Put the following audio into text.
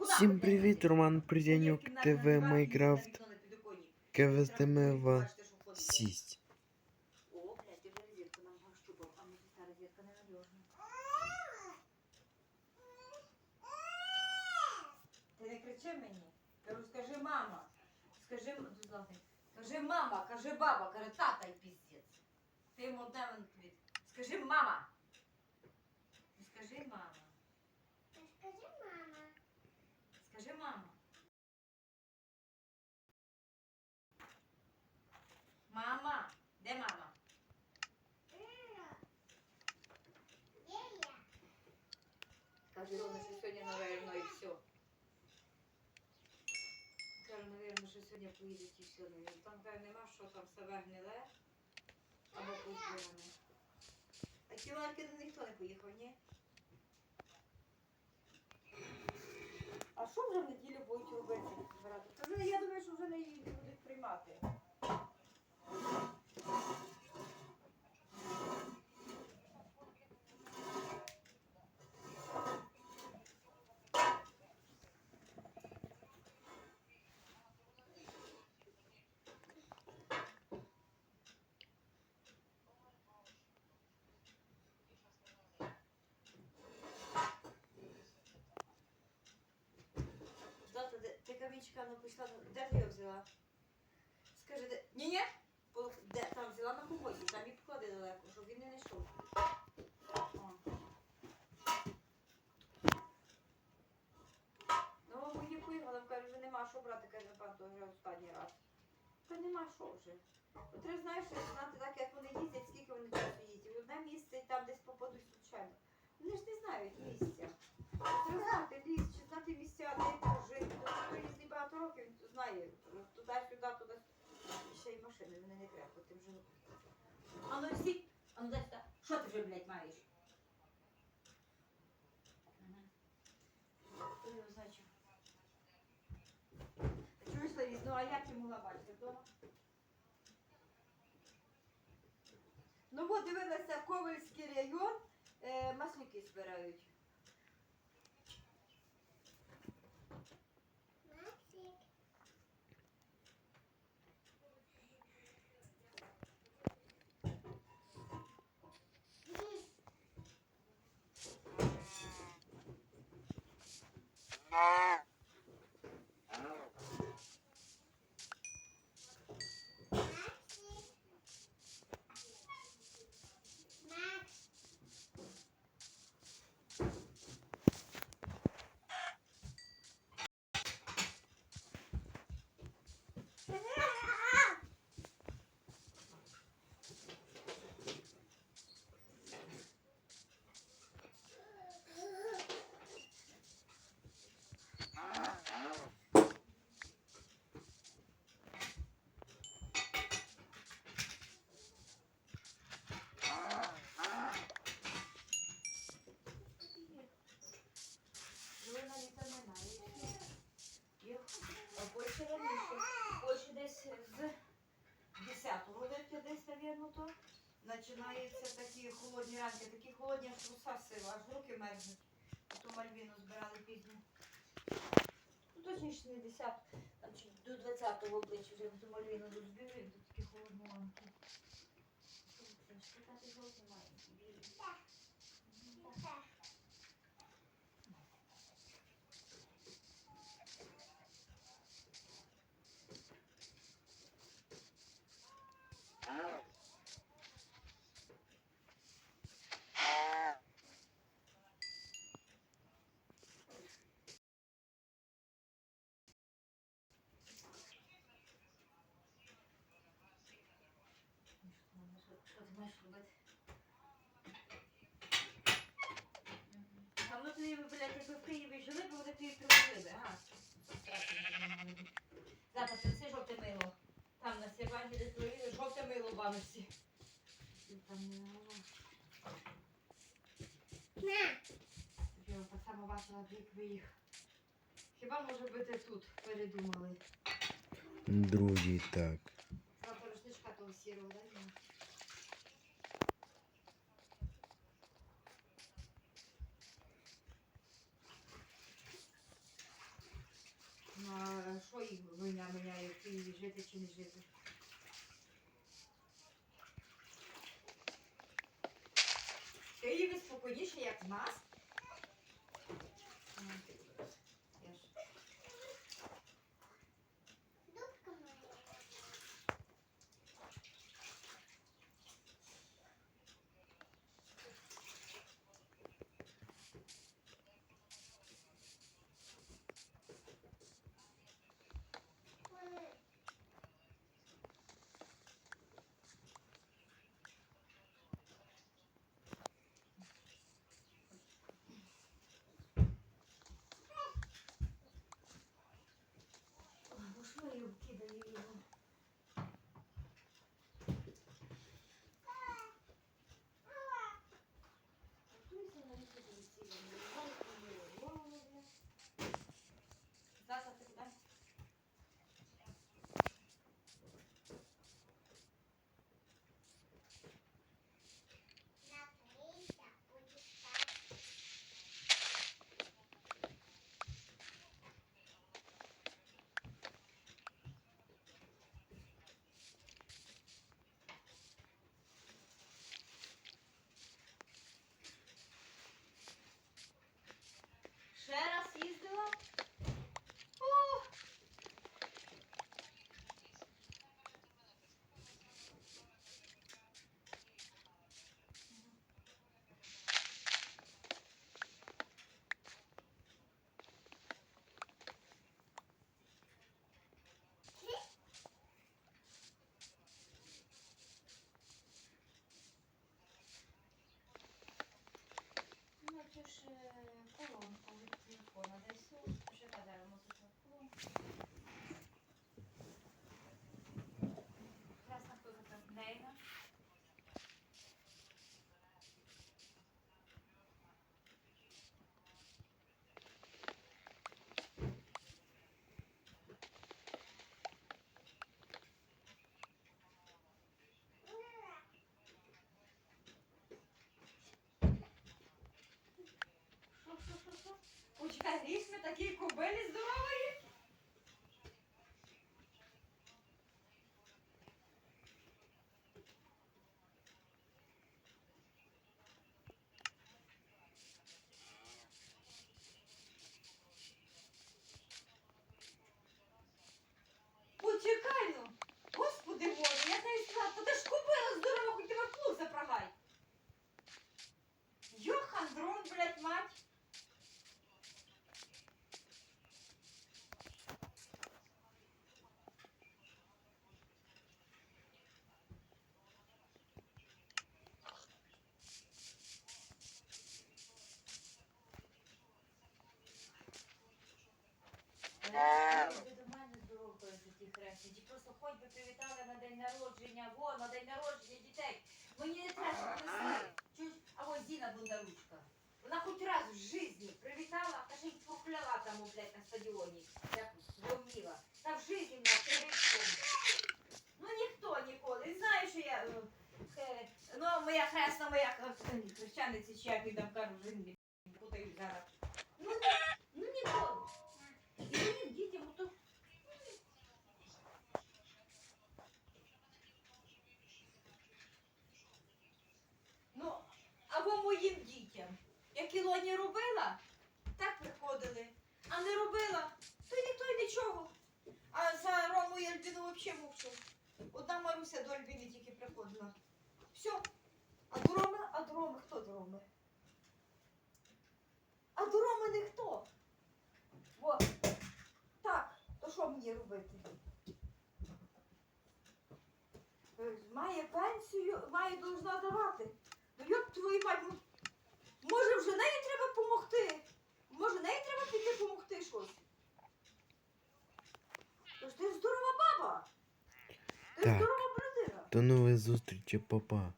Всім привіт, Роман Придянюк, ТВ що ходить. сість. Ти не кричи мені. Кажу, скажи мама. Скажи. Скажи мама, каже баба, каже тата й піздець. Ти йому одне він. Скажи мама. Скажи мама. Скажи, мама. Скажи мама. Мама. Де мама? Каже, Рона, що сьогодні, наверно, і все. Каже, наверно, що сьогодні поїдуть і все. Там каже, нема, що там себе гниле або позбиране. А ті ларки ніхто не поїхав, ні? А що вже в неділю будуть робити збирати? Я думаю, що вже не будуть приймати. Де- ти пішла, ну, де ти його взяла? Скажи, де... Ні-ні, де там взяла на комоді, там і поклади далеко, щоб він не знайшов. Ну, мені поїхали, каже, вже нема що брати, каже, пан, вже останній раз. Та нема що вже. От Треба знаєш, знати так, як вони їздять, скільки вони часу їздять. Одне місце і там десь попадуть случайно. Вони ж не знають місця. Треба ліс, чи знати місця, де жити. Їздить багато років, він знає туди-сюди, туди. Ще й машини, вони не треба, ти вже. А ну всі, а ну дай сюди. Що ти вже, блядь, маєш? Хто його? А Чуєш, Ларіс, ну а як ти могла вдома? Ну от дивилася Ковальський район, е, маслюки збирають. No. Починаються такі холодні ранки, такі холодні, аж руса сила, аж руки мерзнуть. Ту мальвіну збирали пізню. Ну, точніше не 10, там чи до 20-го обличчя вже ту мальвіну дозбили, тут такі холодні ранки. Що таке жовті маленькі, Що робити? А ну ти, блядь, якби в Києві жили, бо вони тобі привезли би, ага. Завтра принеси жовте мило. Там на серванті десь провіли жовте мило в баночці. Там не мило. На. Я так само бачила, як ви їх. Хіба може бути тут передумали? Друзі, так. Завтра рушничка того сірого, дай мені. Жити чи не. Ти її спокійніше, як в нас. Ріж ми такі кобилі здорової. Почекай ну. Господи Боже, я не сказала, та ти ж кобила здорова, хоч тебе плуг запрагай. Йохандрон, блядь, мать. Ви до мене здоровкою Ті просто хоч би привітали на день народження, во, на день народження дітей. Мені не треба принесли. Чуєш, а ось Зіна Бондаручка. Вона хоч раз в житті привітала, та ще й похляла там, блядь, на стадіоні. Як звомніла. Та в житті вона привітала. Ну ніхто ніколи. Знаю, що я. е, е, Ну, моя хресна, моя е, хрещаниця, чи як він там кажу, не путаю зараз. Ну, ні, ну ніколи. І моїм дітям ото Ну, або моїм дітям. Ілоні робила, так приходили. А не робила, то ніхто й нічого. А за Рому і Альбіну взагалі мовчу. Одна Маруся до Альбіни тільки приходила. Все. А до Роми, а до Роми хто до Роми? А до Роми ніхто. Во. Так, то що мені робити? Е, Має пенсію, має должна давати. Ну як твою мать, може вже неї треба допомогти? Може неї треба піти допомогти щось? Тож ти здорова баба. Ти Так. здорова людина. До нової зустрічі, папа.